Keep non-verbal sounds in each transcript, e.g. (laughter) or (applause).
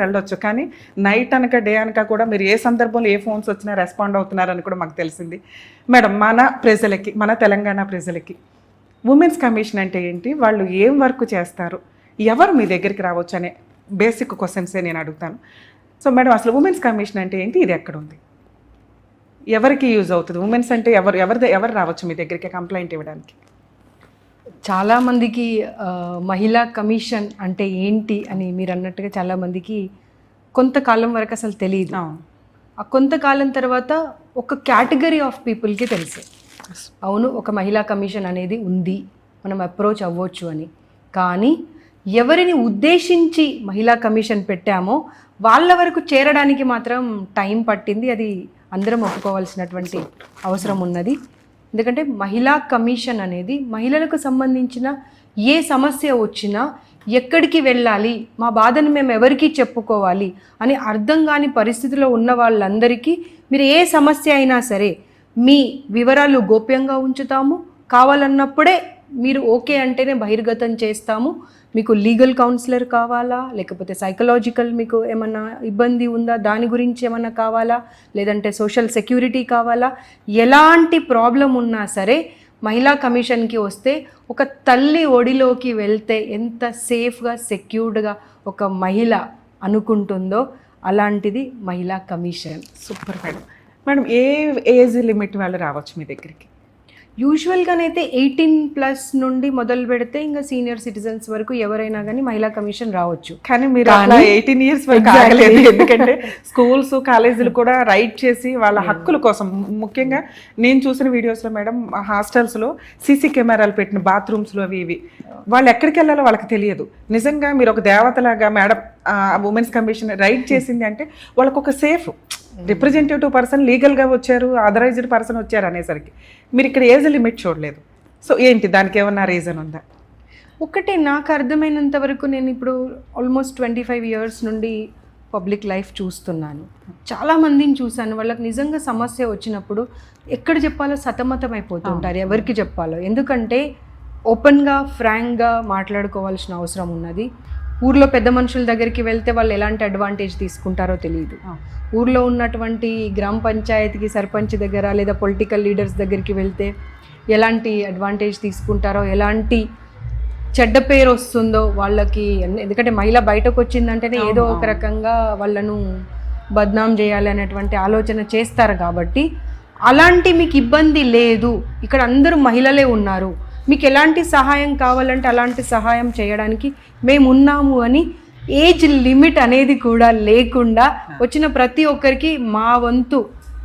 వెళ్ళొచ్చు. కానీ నైట్ అనక డే అనక కూడా మీరు ఏ సందర్భంలో ఏ ఫోన్స్ వచ్చినా రెస్పాండ్ అవుతున్నారని కూడా మాకు తెలిసింది. మేడం మన ప్రజలకి మన తెలంగాణ ప్రజలకి ఉమెన్స్ కమిషన్ అంటే ఏంటి? వాళ్ళు ఏం వర్క్ చేస్తారు? ఎవరు మీ దగ్గరికి రావచ్చు అనే బేసిక్ క్వశ్చన్సే నేను అడుగుతాను. సో మేడం అసలు ఉమెన్స్ కమిషన్ అంటే ఏంటి? ఇది ఎక్కడ ఉంది? ఎవరికి యూజ్ అవుతుంది? ఉమెన్స్ అంటే ఎవరు ఎవరి ఎవరు రావచ్చు మీ దగ్గరికి కంప్లైంట్ ఇవ్వడానికి? చాలా మందికి ఆ, మహిళా కమిషన్ అంటే ఏంటి అని మీరు అన్నట్టుగా చాలా మందికి కొంతకాలం వరకు అసలు తెలియదు ఆ కొంతకాలం తర్వాత ఒక కేటగిరీ ఆఫ్ పీపుల్కి తెలుసు. అవును ఒక మహిళా కమిషన్ అనేది ఉంది. మనం అప్రోచ్ అవ్వచ్చు అని. కానీ ఎవరిని ఉద్దేశించి మహిళా కమిషన్ పెట్టామో వాళ్ళ వరకు చేరడానికి మాత్రం టైం పట్టింది. అది అందరం ఒప్పుకోవాల్సినటువంటి అవసరం ఉన్నది. ఎందుకంటే మహిళా కమిషన్ అనేది మహిళలకు సంబంధించిన ఏ సమస్య వచ్చినా ఎక్కడికి వెళ్ళాలి మా బాధను మేము ఎవరికి చెప్పుకోవాలి అని అర్థం కాని పరిస్థితిలో ఉన్న వాళ్ళందరికీ మీరు ఏ సమస్య అయినా సరే మీ వివరాలు గోప్యంగా ఉంచుతాము. కావాలన్నప్పుడే మీరు ఓకే అంటేనే బహిర్గతం చేస్తాము. మీకు లీగల్ కౌన్సిలర్ కావాలా? లేకపోతే సైకలాజికల్ మీకు ఏమన్నా ఇబ్బంది ఉందా? దాని గురించి ఏమన్నా కావాలా? లేదంటే సోషల్ సెక్యూరిటీ కావాలా? ఎలాంటి ప్రాబ్లం ఉన్నా సరే మహిళా కమిషన్కి వస్తే ఒక తల్లి ఒడిలోకి వెళ్తే ఎంత సేఫ్గా సెక్యూర్డ్గా ఒక మహిళ అనుకుంటుందో అలాంటిది మహిళా కమిషన్. Super madam. మేడం ఏ ఏజ్ లిమిట్ వాళ్ళు రావచ్చు మీ దగ్గరికి? యూజువల్గానైతే ఎయిటీన్ ప్లస్ నుండి మొదలు పెడితే ఇంకా సీనియర్ సిటిజన్స్ వరకు ఎవరైనా కానీ మహిళా కమిషన్ రావచ్చు. కానీ మీరు అట్లా ఎయిటీన్ ఇయర్స్ వరకు. ఆగలేదు. ఎందుకంటే స్కూల్స్ కాలేజీలు కూడా రైట్ చేసి వాళ్ళ హక్కుల కోసం. ముఖ్యంగా నేను చూసిన videos లో మేడం హాస్టల్స్లో సీసీ కెమెరాలు పెట్టిన bathrooms లో అవి ఇవి. వాళ్ళు ఎక్కడికి వెళ్ళాలో వాళ్ళకి తెలియదు. నిజంగా మీరు ఒక దేవతలాగా మేడం ఉమెన్స్ కమిషన్ రైట్ చేసింది అంటే వాళ్ళకు ఒక సేఫ్ రిప్రజెంటేటివ్ పర్సన్గా వచ్చారు ఆథరైజ్డ్ పర్సన్ వచ్చారు అనేసరికి. మీరు ఇక్కడ ఏజ్ లిమిట్ చూడలేదు. సో ఏంటి? దానికి ఏమన్నా రీజన్ ఉందా? ఒకటే నాకు అర్థమైనంత వరకు నేను ఇప్పుడు ఆల్మోస్ట్ ట్వంటీ ఫైవ్ ఇయర్స్ నుండి పబ్లిక్ లైఫ్ చూస్తున్నాను. చాలా మందిని చూశాను. వాళ్ళకి నిజంగా సమస్య వచ్చినప్పుడు ఎక్కడ చెప్పాలో సతమతం అయిపోతుంటారు. ఎవరికి చెప్పాలో? ఎందుకంటే ఓపెన్గా ఫ్రాంక్గా మాట్లాడుకోవాల్సిన అవసరం ఉన్నది. ఊర్లో పెద్ద మనుషుల దగ్గరికి వెళ్తే వాళ్ళు ఎలాంటి అడ్వాంటేజ్ తీసుకుంటారో తెలియదు. ఊర్లో ఉన్నటువంటి గ్రామ పంచాయతీకి సర్పంచ్ దగ్గర లేదా పొలిటికల్ లీడర్స్ దగ్గరికి వెళ్తే ఎలాంటి అడ్వాంటేజ్ తీసుకుంటారో ఎలాంటి చెడ్డ పేరు వస్తుందో వాళ్ళకి ఎందుకంటే మహిళ బయటకు వచ్చిందంటేనే ఏదో ఒక రకంగా వాళ్ళను బద్నాం చేయాలి అనేటువంటి ఆలోచన చేస్తారు కాబట్టి అలాంటి మీకు ఇబ్బంది లేదు. ఇక్కడ అందరూ మహిళలే ఉన్నారు. మీకు ఎలాంటి సహాయం కావాలంటే అలాంటి సహాయం చేయడానికి మేము ఉన్నాము అని ఏజ్ లిమిట్ అనేది కూడా లేకుండా వచ్చిన ప్రతి ఒక్కరికి మా వంతు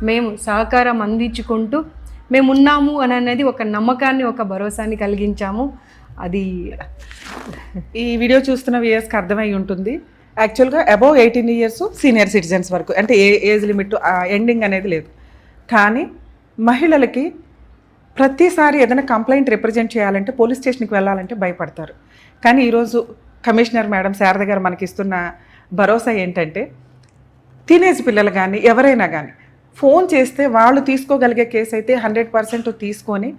మేము సహకారం అందించుకుంటూ మేము ఉన్నాము అని అనేది ఒక నమ్మకాన్ని ఒక భరోసాని కలిగించాము. అది ఈ వీడియో చూస్తున్న వ్యూయర్స్కి అర్థమై ఉంటుంది. యాక్చువల్గా above eighteen years senior citizens వరకు అంటే ఏ ఏజ్ లిమిట్ ఎండింగ్ అనేది లేదు. కానీ మహిళలకి ప్రతిసారి ఏదైనా కంప్లైంట్ రిప్రజెంట్ చేయాలంటే పోలీస్ స్టేషన్కి వెళ్ళాలంటే భయపడతారు. కానీ ఈరోజు కమిషనర్ మేడం శారద గారు మనకి ఇస్తున్న భరోసా ఏంటంటే టీనేజ్ పిల్లలు కానీ ఎవరైనా కానీ ఫోన్ చేస్తే వాళ్ళు తీసుకోగలిగే కేసు అయితే హండ్రెడ్ పర్సెంట్ తీసుకొని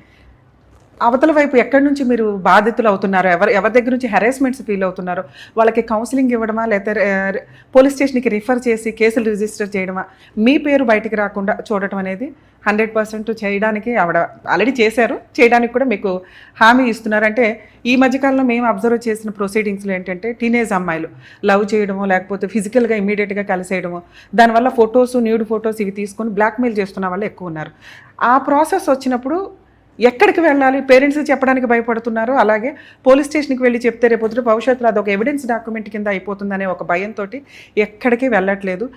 అవతల వైపు ఎక్కడి నుంచి మీరు బాధితులు అవుతున్నారో? ఎవరు ఎవరి దగ్గర నుంచి హెరాస్మెంట్స్ ఫీల్ అవుతున్నారో? వాళ్ళకి కౌన్సిలింగ్ ఇవ్వడమా? లేకపోతే పోలీస్ స్టేషన్కి రిఫర్ చేసి కేసులు రిజిస్టర్ చేయడమా? మీ పేరు బయటికి రాకుండా చూడటం అనేది హండ్రెడ్ పర్సెంట్ చేయడానికి ఆవిడ ఆల్రెడీ చేశారు. చేయడానికి కూడా మీకు హామీ ఇస్తున్నారు. అంటే ఈ మధ్యకాలంలో మేము అబ్జర్వ్ చేసిన ప్రొసీడింగ్స్లో ఏంటంటే టీనేజ్ అమ్మాయిలు లవ్ చేయడము లేకపోతే ఫిజికల్గా ఇమీడియట్గా కలిసేయడము దానివల్ల ఫొటోస్ న్యూడ్ ఫొటోస్ ఇవి తీసుకొని బ్లాక్మెయిల్ చేస్తున్న వాళ్ళు ఎక్కువ ఉన్నారు. ఆ ప్రాసెస్ వచ్చినప్పుడు ఎక్కడికి వెళ్ళాలి? పేరెంట్స్ చెప్పడానికి భయపడుతున్నారు అలాగే పోలీస్ స్టేషన్కి వెళ్ళి చెప్తే రేపొద్దు భవిష్యత్తులో అదొక ఎవిడెన్స్ డాక్యుమెంట్ కింద అయిపోతుందనే ఒక భయంతో ఎక్కడికి వెళ్ళట్లేదు.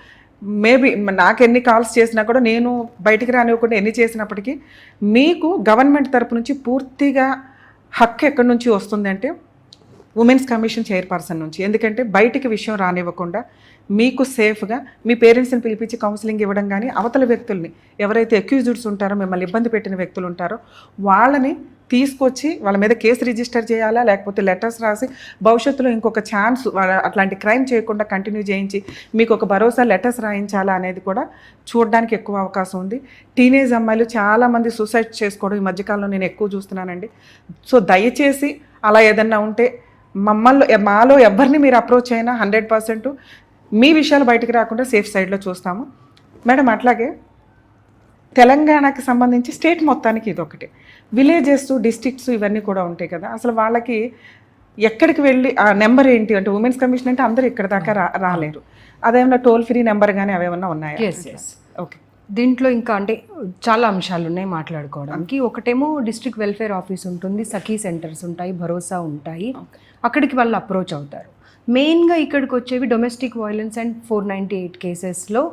మేబీ నాకు ఎన్ని కాల్స్ చేసినా కూడా నేను బయటికి రానివ్వకుండా ఎన్ని చేసినప్పటికీ మీకు గవర్నమెంట్ తరపు నుంచి పూర్తిగా హక్కు ఎక్కడి నుంచి వస్తుందంటే ఉమెన్స్ కమిషన్ చైర్పర్సన్ నుంచి. ఎందుకంటే బయటికి విషయం రానివ్వకుండా మీకు సేఫ్గా మీ పేరెంట్స్ని పిలిపించి కౌన్సిలింగ్ ఇవ్వడం కానీ అవతల వ్యక్తుల్ని ఎవరైతే అక్యూజ్డ్స్ ఉంటారో మిమ్మల్ని ఇబ్బంది పెట్టిన వ్యక్తులు ఉంటారో వాళ్ళని తీసుకొచ్చి వాళ్ళ మీద కేసు రిజిస్టర్ చేయాలా లేకపోతే లెటర్స్ రాసి భవిష్యత్తులో ఇంకొక ఛాన్స్ అట్లాంటి క్రైమ్ చేయకుండా కంటిన్యూ చేయించి మీకు ఒక భరోసా లెటర్స్ రాయించాలా అనేది కూడా చూడడానికి ఎక్కువ అవకాశం ఉంది. టీనేజ్ అమ్మాయిలు చాలామంది సూసైడ్ చేసుకోవడం ఈ మధ్యకాలంలో నేను ఎక్కువ చూస్తున్నానండి. సో దయచేసి అలా ఏదన్నా ఉంటే మమ్మల్ని మాలో ఎవరిని మీరు అప్రోచ్ అయినా హండ్రెడ్ పర్సెంట్ మీ విషయాలు బయటకు రాకుండా సేఫ్ సైడ్లో చూస్తాము. మేడం అట్లాగే తెలంగాణకి సంబంధించి స్టేట్ మొత్తానికి ఇది ఒకటి విలేజెస్ డిస్ట్రిక్ట్స్ ఇవన్నీ కూడా ఉంటాయి కదా. అసలు వాళ్ళకి ఎక్కడికి వెళ్ళి ఆ నెంబర్ ఏంటి అంటే ఉమెన్స్ కమిషన్ అంటే అందరూ ఇక్కడ దాకా రా రాలేరు. అదేమన్నా టోల్ ఫ్రీ నెంబర్ కానీ అవేమన్నా ఉన్నాయా? దీంట్లో ఇంకా అంటే చాలా అంశాలు ఉన్నాయి మాట్లాడుకోవడానికి. ఒకటేమో డిస్ట్రిక్ట్ వెల్ఫేర్ ఆఫీస్ ఉంటుంది సఖీ సెంటర్స్ ఉంటాయి భరోసా ఉంటాయి. అక్కడికి వాళ్ళు అప్రోచ్ అవుతారు. మెయిన్గా ఇక్కడికి వచ్చేవి domestic violence and four ninety eight కేసెస్లో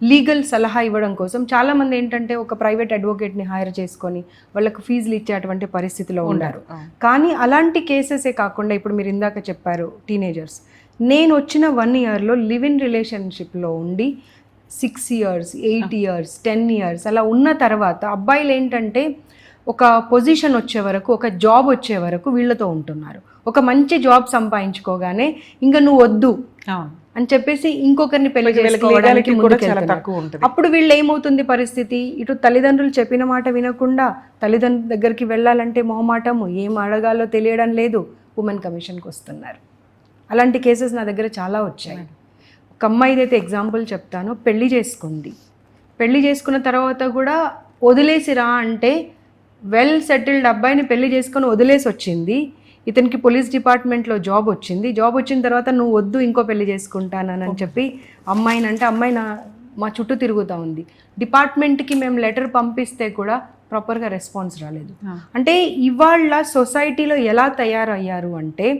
లీగల్ సలహా ఇవ్వడం కోసం చాలామంది ఏంటంటే ఒక ప్రైవేట్ అడ్వకేట్ని హైర్ చేసుకొని వాళ్ళకు ఫీజులు ఇచ్చేటువంటి పరిస్థితిలో ఉన్నారు. కానీ అలాంటి కేసెసే కాకుండా ఇప్పుడు మీరు ఇందాక చెప్పారు టీనేజర్స్. నేను వచ్చిన వన్ ఇయర్లో లివ్ ఇన్ రిలేషన్షిప్లో ఉండి six years eight years ten years అలా ఉన్న తర్వాత అబ్బాయిలు ఏంటంటే ఒక పొజిషన్ వచ్చే వరకు ఒక జాబ్ వచ్చే వరకు వీళ్ళతో ఉంటున్నారు. ఒక మంచి జాబ్ సంపాదించుకోగానే ఇంకా నువ్వు వద్దు అని చెప్పేసి ఇంకొకరిని పెళ్ళి అప్పుడు వీళ్ళు ఏమవుతుంది పరిస్థితి? ఇటు తల్లిదండ్రులు చెప్పిన మాట వినకుండా తల్లిదండ్రుల దగ్గరికి వెళ్ళాలంటే మొహమాటము ఏం అడగాలో తెలియడం లేదు. ఉమెన్ కమిషన్కి వస్తున్నారు. అలాంటి కేసెస్ నా దగ్గర చాలా వచ్చాయి. ఒక అమ్మాయిదైతే ఎగ్జాంపుల్ చెప్తాను పెళ్ళి చేసుకుంది. పెళ్ళి చేసుకున్న తర్వాత కూడా వదిలేసి రా అంటే వెల్ సెటిల్డ్ అబ్బాయిని పెళ్ళి చేసుకొని వదిలేసి వచ్చింది. ఇతనికి పోలీస్ డిపార్ట్మెంట్లో జాబ్ వచ్చింది. జాబ్ వచ్చిన తర్వాత నువ్వు వద్దు ఇంకో పెళ్ళి చేసుకుంటానని చెప్పి అమ్మాయిని అంటే అమ్మాయి నా మా చుట్టూ తిరుగుతూ ఉంది. డిపార్ట్మెంట్కి మేము లెటర్ పంపిస్తే కూడా ప్రాపర్గా రెస్పాన్స్ రాలేదు. అంటే ఇవాళ సొసైటీలో ఎలా తయారయ్యారు అంటే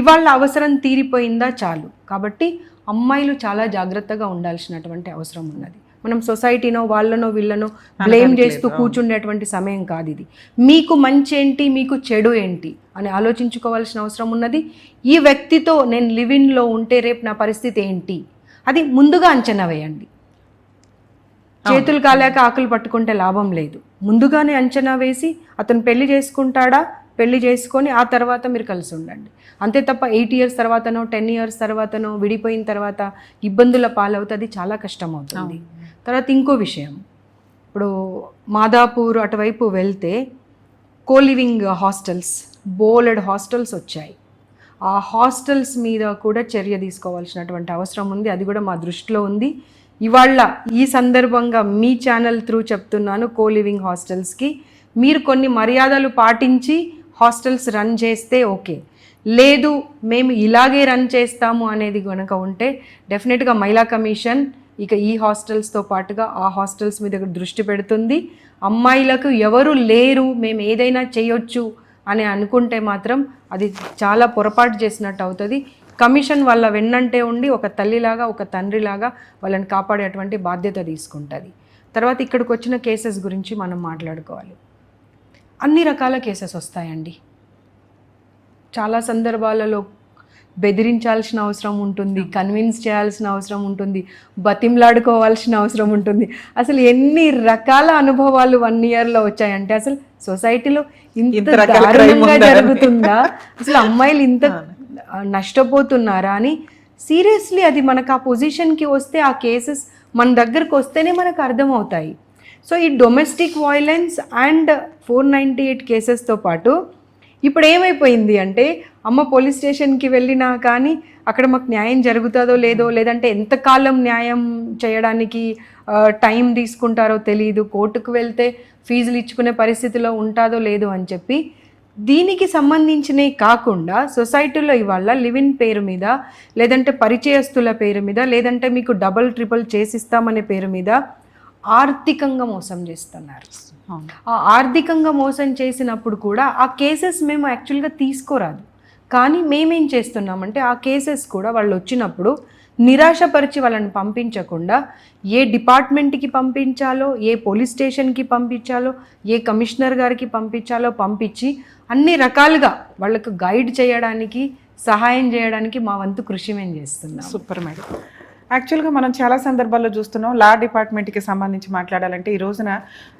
ఇవాళ అవసరం తీరిపోయిందా చాలు. కాబట్టి అమ్మాయిలు చాలా జాగ్రత్తగా ఉండాల్సినటువంటి అవసరం ఉన్నది. మనం సొసైటీనో వాళ్ళనో వీళ్ళనో బ్లేమ్ చేస్తూ కూర్చుండేటువంటి సమయం కాదు ఇది. మీకు మంచి ఏంటి మీకు చెడు ఏంటి అని ఆలోచించుకోవాల్సిన అవసరం ఉన్నది. ఈ వ్యక్తితో నేను లివిన్లో ఉంటే రేపు నా పరిస్థితి ఏంటి? అది ముందుగా అంచనా వేయండి. చేతులు కాలేక ఆకులు పట్టుకుంటే లాభం లేదు. ముందుగానే అంచనా వేసి అతను పెళ్ళి చేసుకుంటాడా? పెళ్ళి చేసుకొని ఆ తర్వాత మీరు కలిసి ఉండండి. అంతే తప్ప ఎయిట్ ఇయర్స్ తర్వాతనో టెన్ ఇయర్స్ తర్వాతనో విడిపోయిన తర్వాత ఇబ్బందుల పాలవుతుంది చాలా కష్టం అవుతుంది తర్వాత ఇంకో విషయం. ఇప్పుడు మాదాపూర్ అటువైపు వెళ్తే కోలివింగ్ హాస్టల్స్ బోలెడ్ హాస్టల్స్ వచ్చాయి. ఆ హాస్టల్స్ మీద కూడా చర్య తీసుకోవాల్సినటువంటి అవసరం ఉంది. అది కూడా మా దృష్టిలో ఉంది. ఇవాళ ఈ సందర్భంగా మీ ఛానల్ త్రూ చెప్తున్నాను కో లివింగ్ హాస్టల్స్కి. మీరు కొన్ని మర్యాదలు పాటించి హాస్టల్స్ రన్ చేస్తే ఓకే. లేదు మేము ఇలాగే రన్ చేస్తాము అనేది కనుక ఉంటే డెఫినెట్గా మహిళా కమిషన్ ఇక ఈ హాస్టల్స్తో పాటుగా ఆ హాస్టల్స్ మీద దృష్టి పెడుతుంది. అమ్మాయిలకు ఎవరు లేరు మేము ఏదైనా చేయొచ్చు అని అనుకుంటే మాత్రం అది చాలా పొరపాటు చేసినట్టు అవుతుంది. కమిషన్ వాళ్ళ వెన్నంటే ఉండి ఒక తల్లిలాగా ఒక తండ్రిలాగా వాళ్ళని కాపాడేటువంటి బాధ్యత తీసుకుంటుంది. తర్వాత ఇక్కడికి వచ్చిన కేసెస్ గురించి మనం మాట్లాడుకోవాలి. అన్ని రకాల కేసెస్ వస్తాయండి. చాలా సందర్భాలలో బెదిరించాల్సిన అవసరం ఉంటుంది కన్విన్స్ చేయాల్సిన అవసరం ఉంటుంది బతిమలాడుకోవాల్సిన అవసరం ఉంటుంది. అసలు ఎన్ని రకాల అనుభవాలు వన్ ఇయర్లో వచ్చాయంటే అసలు సొసైటీలో ఇంత దారుణంగా. జరుగుతుందా? అసలు అమ్మాయిలు ఇంత (laughs) నష్టపోతున్నారా అని సీరియస్లీ అది మనకు ఆ పొజిషన్కి వస్తే ఆ కేసెస్ మన దగ్గరకు వస్తేనే మనకు అర్థమవుతాయి. సో ఈ domestic violence and four ninety eight కేసెస్తో పాటు ఇప్పుడు ఏమైపోయింది అంటే అమ్మ పోలీస్ స్టేషన్కి వెళ్ళినా కానీ అక్కడ మాకు న్యాయం జరుగుతుందో లేదో లేదంటే ఎంతకాలం న్యాయం చేయడానికి టైం తీసుకుంటారో తెలియదు కోర్టుకు వెళ్తే ఫీజులు ఇచ్చుకునే పరిస్థితిలో ఉంటుందో లేదో అని చెప్పి దీనికి సంబంధించినవి కాకుండా సొసైటీలో ఇవాళ లివిన్ పేరు మీద లేదంటే పరిచయస్తుల పేరు మీద లేదంటే మీకు డబల్ ట్రిపుల్ చేసిస్తామనే పేరు మీద ఆర్థికంగా మోసం చేస్తున్నారు. ఆ ఆర్థికంగా మోసం చేసినప్పుడు కూడా ఆ కేసెస్ మేము యాక్చువల్గా తీసుకోరాదు. కానీ మేమేం చేస్తున్నామంటే ఆ కేసెస్ కూడా వాళ్ళు వచ్చినప్పుడు నిరాశపరిచి వాళ్ళని పంపించకుండా ఏ డిపార్ట్మెంట్కి పంపించాలో ఏ పోలీస్ స్టేషన్కి పంపించాలో ఏ కమిషనర్ గారికి పంపించాలో పంపించి అన్ని రకాలుగా వాళ్ళకు గైడ్ చేయడానికి సహాయం చేయడానికి మా వంతు కృషి మేము చేస్తున్నాం సూపర్ మేడం. యాక్చువల్గా మనం చాలా సందర్భాల్లో చూస్తున్నాం లా డిపార్ట్మెంట్కి సంబంధించి మాట్లాడాలంటే ఈ రోజున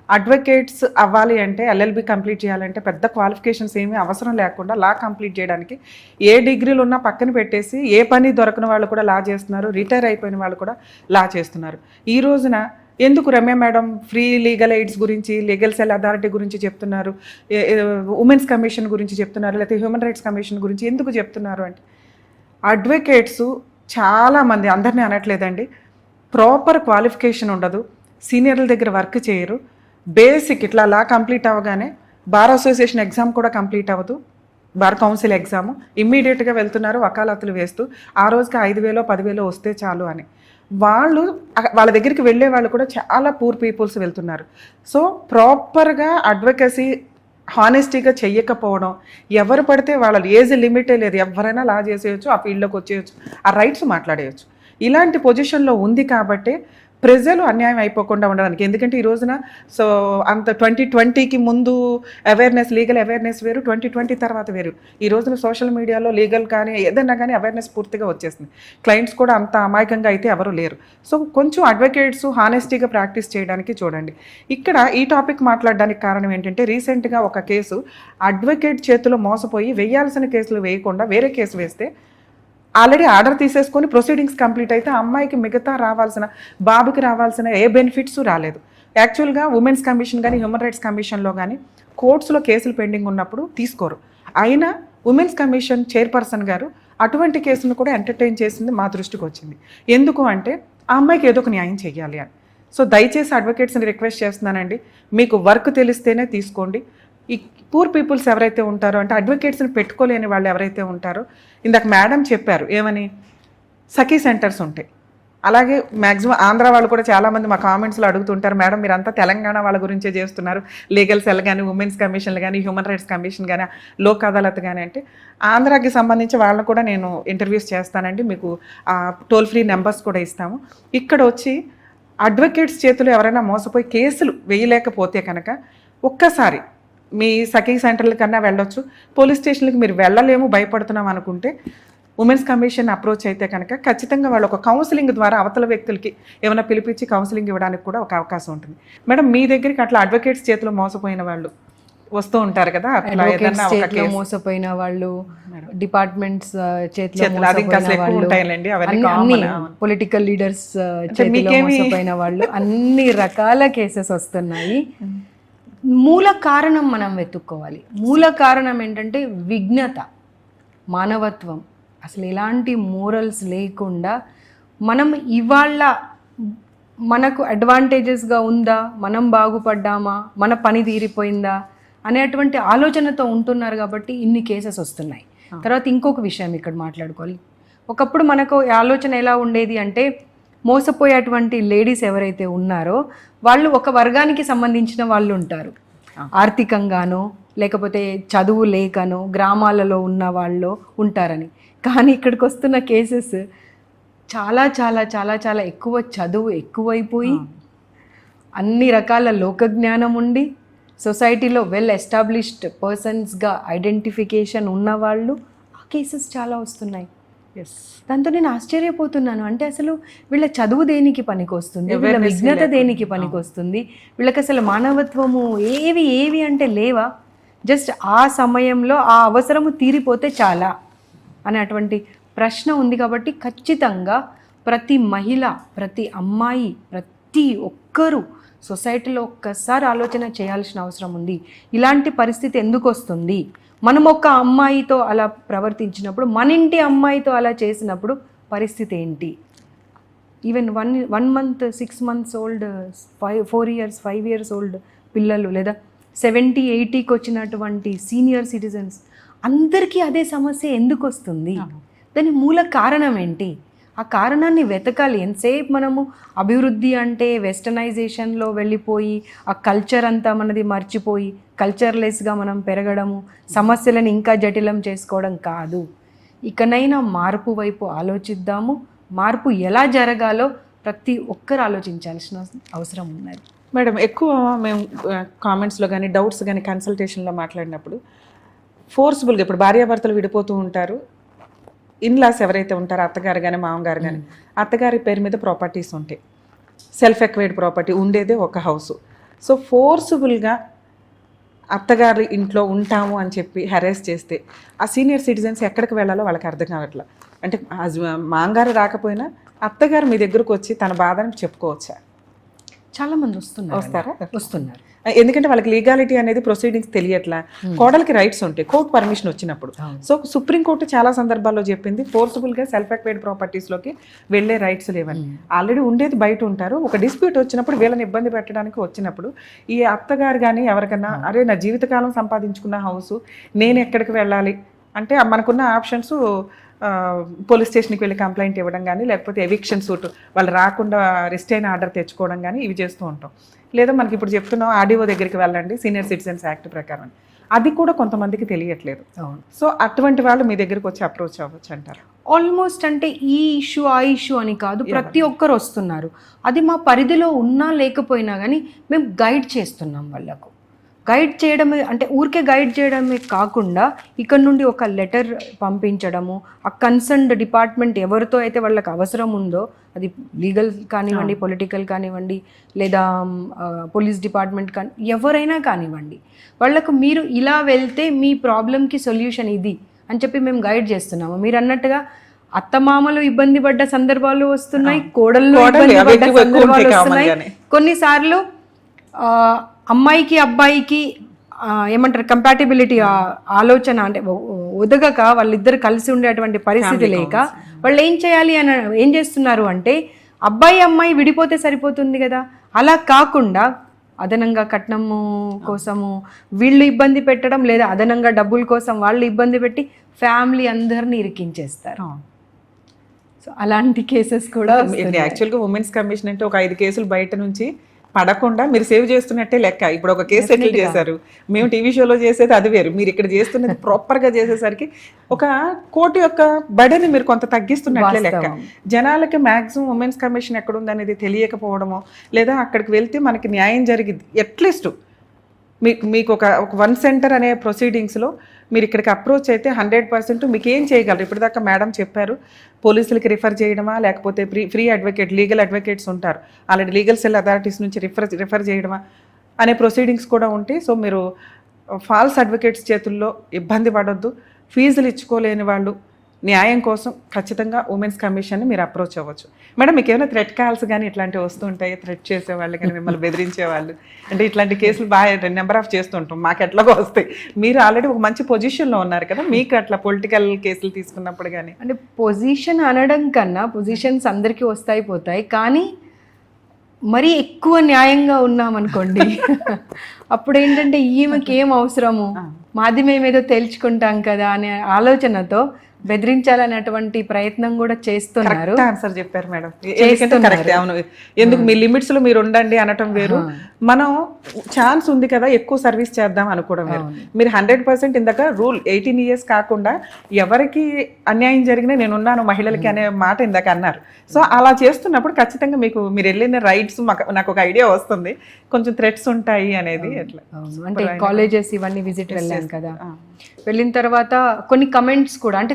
అడ్వకేట్స్ అవ్వాలి అంటే ఎల్ఎల్బి కంప్లీట్ చేయాలంటే పెద్ద క్వాలిఫికేషన్స్ ఏమీ అవసరం లేకుండా లా కంప్లీట్ చేయడానికి ఏ డిగ్రీలు ఉన్నా పక్కన పెట్టేసి ఏ పని దొరకని వాళ్ళు కూడా లా చేస్తున్నారు రిటైర్ అయిపోయిన వాళ్ళు కూడా లా చేస్తున్నారు. ఈ రోజున ఎందుకు Ramya madam free legal aids గురించి లీగల్ సెల్ అథారిటీ గురించి చెప్తున్నారు ఉమెన్స్ కమిషన్ గురించి చెప్తున్నారు లేకపోతే హ్యూమన్ రైట్స్ కమిషన్ గురించి ఎందుకు చెప్తున్నారు అంటే అడ్వకేట్స్ చాలా మంది అందరినీ అనట్లేదండి. ప్రాపర్ క్వాలిఫికేషన్ ఉండదు. సీనియర్ల దగ్గర వర్క్ చేయరు. బేసిక్ ఇట్లా లా కంప్లీట్ అవ్వగానే బార్ అసోసియేషన్ ఎగ్జామ్ కూడా కంప్లీట్ అవ్వదు. Bar council exam. ఇమ్మీడియట్గా వెళ్తున్నారు వకాలతులు వేస్తూ ఆ రోజుకి ఐదు వేలో పదివేలో వస్తే చాలు అని. వాళ్ళు వాళ్ళ దగ్గరికి వెళ్ళే వాళ్ళు కూడా చాలా పూర్ పీపుల్స్ వెళ్తున్నారు. సో ప్రాపర్గా అడ్వకసీ హానెస్టీగా చెయ్యకపోవడం ఎవరు పడితే వాళ్ళ ఏజ్ లిమిటే లేదు ఎవరైనా లా చేసేయచ్చు ఆ ఫీల్డ్లోకి వచ్చేయచ్చు ఆ రైట్స్ మాట్లాడేయచ్చు. ఇలాంటి పొజిషన్లో ఉంది కాబట్టి ప్రజలు అన్యాయం అయిపోకుండా ఉండడానికి. ఎందుకంటే ఈ రోజున సో అంత ట్వంటీ ట్వంటీకి ముందు అవేర్నెస్ లీగల్ అవేర్నెస్ వేరు ట్వంటీ ట్వంటీ తర్వాత వేరు. ఈ రోజున సోషల్ మీడియాలో లీగల్ కానీ ఏదైనా కానీ అవేర్నెస్ పూర్తిగా వచ్చేసింది. క్లయింట్స్ కూడా అంత అమాయకంగా అయితే ఎవరు లేరు. సో కొంచెం అడ్వకేట్స్ హానెస్టీగా ప్రాక్టీస్ చేయడానికి చూడండి. ఇక్కడ ఈ టాపిక్ మాట్లాడడానికి కారణం ఏంటంటే రీసెంట్గా ఒక కేసు అడ్వకేట్ చేతిలో మోసపోయి వేయాల్సిన కేసులు వేయకుండా వేరే కేసు వేస్తే ఆల్రెడీ ఆర్డర్ తీసేసుకొని ప్రొసీడింగ్స్ కంప్లీట్ అయితే అమ్మాయికి మిగతా రావాల్సిన బాబుకి రావాల్సిన ఏ బెనిఫిట్స్ రాలేదు. యాక్చువల్గా ఉమెన్స్ కమిషన్ కానీ హ్యూమన్ రైట్స్ కమిషన్లో కానీ కోర్ట్స్లో కేసులు పెండింగ్ ఉన్నప్పుడు తీసుకోరు. అయినా ఉమెన్స్ కమిషన్ చైర్పర్సన్ గారు అటువంటి కేసును కూడా ఎంటర్టైన్ చేసింది మా దృష్టికి వచ్చింది. ఎందుకు అంటే ఆ అమ్మాయికి ఏదో ఒక న్యాయం చేయాలి అని. సో దయచేసి అడ్వకేట్స్ని రిక్వెస్ట్ చేస్తున్నానండి. మీకు వర్క్ తెలిస్తేనే తీసుకోండి. ఈ పూర్ పీపుల్స్ ఎవరైతే ఉంటారో అంటే అడ్వకేట్స్ని పెట్టుకోలేని వాళ్ళు ఎవరైతే ఉంటారో ఇందాక మేడం చెప్పారు ఏమని? సఖీ సెంటర్స్ ఉంటాయి. అలాగే మ్యాక్సిమం ఆంధ్ర వాళ్ళు కూడా చాలామంది మా కామెంట్స్లో అడుగుతుంటారు మేడం మీరంతా తెలంగాణ వాళ్ళ గురించే చేస్తున్నారు. లీగల్ సెల్ కానీ ఉమెన్స్ కమిషన్లు కానీ హ్యూమన్ రైట్స్ కమిషన్ కానీ లోక్ అదాలత్ కానీ అంటే ఆంధ్రాకి సంబంధించి వాళ్ళని కూడా నేను ఇంటర్వ్యూస్ చేస్తానండి. మీకు టోల్ ఫ్రీ నెంబర్స్ కూడా ఇస్తాము. ఇక్కడ వచ్చి అడ్వకేట్స్ చేతులు ఎవరైనా మోసపోయి కేసులు వేయలేకపోతే కనుక ఒక్కసారి మీ సఖీ సెంటర్ల కన్నా వెళ్ళొచ్చు. పోలీస్ స్టేషన్లకు మీరు వెళ్ళలేము భయపడుతున్నాం అనుకుంటే ఉమెన్స్ కమిషన్ అప్రోచ్ అయితే కనుక ఖచ్చితంగా వాళ్ళు ఒక కౌన్సిలింగ్ ద్వారా అవతల వ్యక్తులకి ఏమైనా పిలిపించి కౌన్సిలింగ్ ఇవ్వడానికి కూడా ఒక అవకాశం ఉంటుంది. మేడం మీ దగ్గరికి అట్లా అడ్వకేట్స్ చేతిలో మోసపోయిన వాళ్ళు వస్తూ ఉంటారు కదా? అట్లా మోసపోయిన వాళ్ళు డిపార్ట్మెంట్స్ పొలిటికల్ లీడర్స్ చేతిలో మోసపోయిన వాళ్ళు అన్ని రకాల కేసెస్ వస్తున్నాయి. మూల కారణం మనం వెతుక్కోవాలి. మూల కారణం ఏంటంటే విఘ్నత మానవత్వం. అసలు ఎలాంటి మోరల్స్ లేకుండా మనం ఇవాళ మనకు అడ్వాంటేజెస్గా ఉందా? మనం బాగుపడ్డామా? మన పని తీరిపోయిందా? అనేటువంటి ఆలోచనతో ఉంటున్నారు కాబట్టి ఇన్ని కేసెస్ వస్తున్నాయి. తర్వాత ఇంకొక విషయం ఇక్కడ మాట్లాడుకోవాలి. ఒకప్పుడు మనకు ఆలోచన ఎలా ఉండేది అంటే మోసపోయేటువంటి లేడీస్ ఎవరైతే ఉన్నారో వాళ్ళు ఒక వర్గానికి సంబంధించిన వాళ్ళు ఉంటారు. ఆర్థికంగానో లేకపోతే చదువు లేకనో గ్రామాలలో ఉన్న వాళ్ళు ఉంటారని. కానీ ఇక్కడికి వస్తున్న కేసెస్ చాలా చాలా చాలా చాలా ఎక్కువ చదువు ఎక్కువైపోయి అన్ని రకాల లోకజ్ఞానం ఉండి సొసైటీలో వెల్ ఎస్టాబ్లిష్డ్ పర్సన్స్గా ఐడెంటిఫికేషన్ ఉన్నవాళ్ళు ఆ కేసెస్ చాలా వస్తున్నాయి. దాంతో నేను ఆశ్చర్యపోతున్నాను. అంటే అసలు వీళ్ళ చదువు దేనికి పనికొస్తుంది? వీళ్ళ విఘ్నత లేకుండా. దేనికి పనికొస్తుంది? వీళ్ళకి అసలు మానవత్వము ఏవి ఏవి అంటే లేవా? జస్ట్ ఆ సమయంలో ఆ అవసరము తీరిపోతే చాలా అనేటువంటి ప్రశ్న ఉంది కాబట్టి ఖచ్చితంగా ప్రతి మహిళ ప్రతి అమ్మాయి ప్రతి ఒక్కరూ సొసైటీలో ఒక్కసారి ఆలోచన చేయాల్సిన అవసరం ఉంది. ఇలాంటి పరిస్థితి ఎందుకు వస్తుంది మనం ఒక అమ్మాయితో అలా ప్రవర్తించినప్పుడు మన ఇంటి అమ్మాయితో అలా చేసినప్పుడు పరిస్థితి ఏంటి? Even one one month six months old five four years five years old పిల్లలు లేదా సెవెంటీ ఎయిటీకి వచ్చినటువంటి సీనియర్ సిటిజన్స్ అందరికీ అదే సమస్య ఎందుకు వస్తుంది దాని మూల కారణం ఏంటి? ఆ కారణాన్ని వెతకాలి. ఎంతసేపు మనము అభివృద్ధి అంటే వెస్టర్నైజేషన్లో వెళ్ళిపోయి ఆ కల్చర్ అంతా మనది మర్చిపోయి కల్చర్లెస్గా మనం పెరగడము సమస్యలను ఇంకా జటిలం చేసుకోవడం కాదు. ఇకనైనా మార్పు వైపు ఆలోచిద్దాము. మార్పు ఎలా జరగాలో ప్రతి ఒక్కరు ఆలోచించాల్సిన అవసరం ఉన్నది. మేడం ఎక్కువ మేము కామెంట్స్లో కానీ డౌట్స్ కానీ కన్సల్టేషన్లో మాట్లాడినప్పుడు ఫోర్స్ఫుల్గా ఇప్పుడు భార్యాభర్తలు విడిపోతూ ఉంటారు. ఇన్లాస్ ఎవరైతే ఉంటారో అత్తగారు కానీ మామగారు కానీ అత్తగారి పేరు మీద ప్రాపర్టీస్ ఉంటాయి. సెల్ఫ్ ఎక్వైడ్ ప్రాపర్టీ ఉండేదే ఒక హౌస్ సో ఫోర్స్ఫుల్గా అత్తగారి ఇంట్లో ఉంటాము అని చెప్పి హెరాస్ చేస్తే ఆ సీనియర్ సిటిజన్స్ ఎక్కడికి వెళ్ళాలో వాళ్ళకి అర్థం కావట్లా. అంటే మామగారు రాకపోయినా అత్తగారు మీ దగ్గరకు వచ్చి తన బాధని చెప్పుకోవచ్చా? చాలా మంది వస్తున్నారు వస్తారా? వస్తున్నారు. ఎందుకంటే వాళ్ళకి లీగాలిటీ అనేది ప్రొసీడింగ్స్ తెలియట్లా. కోడలికి రైట్స్ ఉంటాయి. కోర్టు పర్మిషన్ వచ్చినప్పుడు. సో సుప్రీం కోర్టు చాలా సందర్భాల్లో చెప్పింది ఫోర్సబుల్గా సెల్ఫ్ ఎక్వైడ్ ప్రాపర్టీస్లోకి వెళ్ళే రైట్స్ లేవని. ఆల్రెడీ ఉండేది బయట ఉంటారు. ఒక డిస్ప్యూట్ వచ్చినప్పుడు వీళ్ళని ఇబ్బంది పెట్టడానికి వచ్చినప్పుడు ఈ అత్తగారు కానీ ఎవరికన్నా అరే నా జీవితకాలం సంపాదించుకున్న హౌస్ నేను ఎక్కడికి వెళ్ళాలి? అంటే మనకున్న ఆప్షన్స్ పోలీస్ స్టేషన్కి వెళ్ళి కంప్లైంట్ ఇవ్వడం కానీ లేకపోతే ఎవిక్షన్ సూట్ వాళ్ళు రాకుండా రిస్టైన్ ఆర్డర్ తెచ్చుకోవడం కానీ ఇవి చేస్తూ ఉంటాం. లేదా మనకి ఇప్పుడు చెప్తున్నాం ఆర్డీఓ దగ్గరికి వెళ్ళండి సీనియర్ సిటిజన్స్ యాక్ట్ ప్రకారం అది కూడా కొంతమందికి తెలియట్లేదు. అవును. సో అటువంటి వాళ్ళు మీ దగ్గరికి వచ్చి అప్రోచ్ అవ్వచ్చు అంటారు? ఆల్మోస్ట్ అంటే ఈ ఇష్యూ ఆ ఇష్యూ అని కాదు ప్రతి ఒక్కరు వస్తున్నారు. అది మా పరిధిలో ఉన్నా లేకపోయినా కానీ మేము గైడ్ చేస్తున్నాం వాళ్ళకు. గైడ్ చేయడమే అంటే ఊరికే గైడ్ చేయడమే కాకుండా ఇక్కడ నుండి ఒక లెటర్ పంపించడము ఆ కన్సర్న్డ్ డిపార్ట్మెంట్ ఎవరితో అయితే వాళ్ళకి అవసరం ఉందో అది లీగల్ కానివ్వండి పొలిటికల్ కానివ్వండి లేదా పోలీస్ డిపార్ట్మెంట్ కానీ ఎవరైనా కానివ్వండి వాళ్ళకు మీరు ఇలా వెళ్తే మీ ప్రాబ్లంకి సొల్యూషన్ ఇది అని చెప్పి మేము గైడ్ చేస్తున్నాము. మీరు అన్నట్టుగా అత్తమామలు ఇబ్బంది పడ్డ సందర్భాలు వస్తున్నాయి కోడళ్ళు కోడళ్ళు, ఇబ్బంది పడ్డ సందర్భాలు వస్తున్నాయి. కొన్నిసార్లు అమ్మాయికి అబ్బాయికి ఏమంటారు కంపాటిబిలిటీ ఆలోచన అంటే ఒదగక వాళ్ళిద్దరు కలిసి ఉండేటువంటి పరిస్థితి లేక వాళ్ళు ఏం చేయాలి అని ఏం చేస్తున్నారు అంటే అబ్బాయి అమ్మాయి విడిపోతే సరిపోతుంది కదా. అలా కాకుండా అదనంగా కట్నము కోసము వీళ్ళు ఇబ్బంది పెట్టడం లేదా అదనంగా డబ్బుల కోసం వాళ్ళు ఇబ్బంది పెట్టి ఫ్యామిలీ అందరిని ఇరికించేస్తారు. సో అలాంటి కేసెస్ కూడా. యాక్చువల్గా ఉమెన్స్ కమిషన్ అంటే ఒక ఐదు కేసులు బయట నుంచి పడకుండా మీరు సేవ్ చేస్తున్నట్టే లెక్క. ఇప్పుడు ఒక కేసు సెటిల్ చేశారు. మేము టీవీ షోలో చేసేది అది వేరు. మీరు ఇక్కడ చేస్తున్నది (laughs) ప్రాపర్గా చేసేసరికి ఒక కోర్టు యొక్క బడిని మీరు కొంత తగ్గిస్తున్నట్లే లెక్క. జనాలకి మాక్సిమం ఉమెన్స్ కమిషన్ ఎక్కడ ఉందనేది తెలియకపోవడమో లేదా అక్కడికి వెళ్తే మనకి న్యాయం జరిగింది అట్లీస్ట్ మీకు మీకు ఒక ఒక వన్ సెంటర్ అనే ప్రొసీడింగ్స్లో మీరు ఇక్కడికి అప్రోచ్ అయితే హండ్రెడ్ పర్సెంట్ మీకు ఏం చేయగలరు? ఇప్పటిదాకా మేడం చెప్పారు పోలీసులకి రిఫర్ చేయడమా? లేకపోతే free free advocate legal advocates ఉంటారు. ఆల్రెడీ లీగల్ సెల్ అథారిటీస్ నుంచి రిఫర్ రిఫర్ చేయడమా? అనే ప్రొసీడింగ్స్ కూడా ఉంటాయి సో మీరు ఫాల్స్ అడ్వకేట్స్ చేతుల్లో ఇబ్బంది పడొద్దు. ఫీజులు ఇచ్చుకోలేని వాళ్ళు న్యాయం కోసం ఖచ్చితంగా ఉమెన్స్ కమిషన్ని మీరు అప్రోచ్ అవ్వచ్చు. మేడం మీకు ఏమైనా థ్రెట్ కాల్స్ కానీ ఇట్లాంటివి వస్తుంటాయి? థ్రెట్ చేసే వాళ్ళు కానీ మిమ్మల్ని బెదిరించే వాళ్ళు అంటే ఇట్లాంటి కేసులు బాగా నెంబర్ ఆఫ్ చేస్తుంటాం. మాకు ఎట్లాగో వస్తాయి. మీరు ఆల్రెడీ ఒక మంచి పొజిషన్లో ఉన్నారు కదా మీకు అట్లా పొలిటికల్ కేసులు తీసుకున్నప్పుడు కానీ అంటే పొజిషన్ అనడం కన్నా పొజిషన్స్ అందరికీ వస్తాయి పోతాయి. కానీ మరీ ఎక్కువ న్యాయంగా ఉన్నామనుకోండి (laughs) అప్పుడు ఏంటంటే ఈమెకి ఏం అవసరము మాది మేమేదో తేల్చుకుంటాం కదా అనే ఆలోచనతో బెదిరించాలనేటువంటి ప్రయత్నం కూడా చేస్తున్నారు. ఆన్సర్ చెప్పారు మేడం. కరెక్ట్ అవును. ఎందుకు మీ లిమిట్స్లో మీరు ఉండండి అనటం వేరు. మనం ఛాన్స్ ఉంది కదా ఎక్కువ సర్వీస్ చేద్దాం అనుకోవడం వేరు. మీరు హండ్రెడ్ పర్సెంట్ ఇందాక రూల్ ఎయిటీన్ ఇయర్స్ కాకుండా ఎవరికి అన్యాయం జరిగినా నేను ఉన్నాను మహిళలకి అనే మాట ఇందాక అన్నారు. సో అలా చేస్తున్నప్పుడు ఖచ్చితంగా మీకు మీరు వెళ్ళిన రైట్స్ నాకు ఒక ఐడియా వస్తుంది. కొంచెం థ్రెట్స్ ఉంటాయి అనేది. అంటే కాలేజెస్ ఇవన్నీ విజిట్ వెళ్ళాం కదా. వెళ్ళిన తర్వాత కొన్ని కమెంట్స్ కూడా అంటే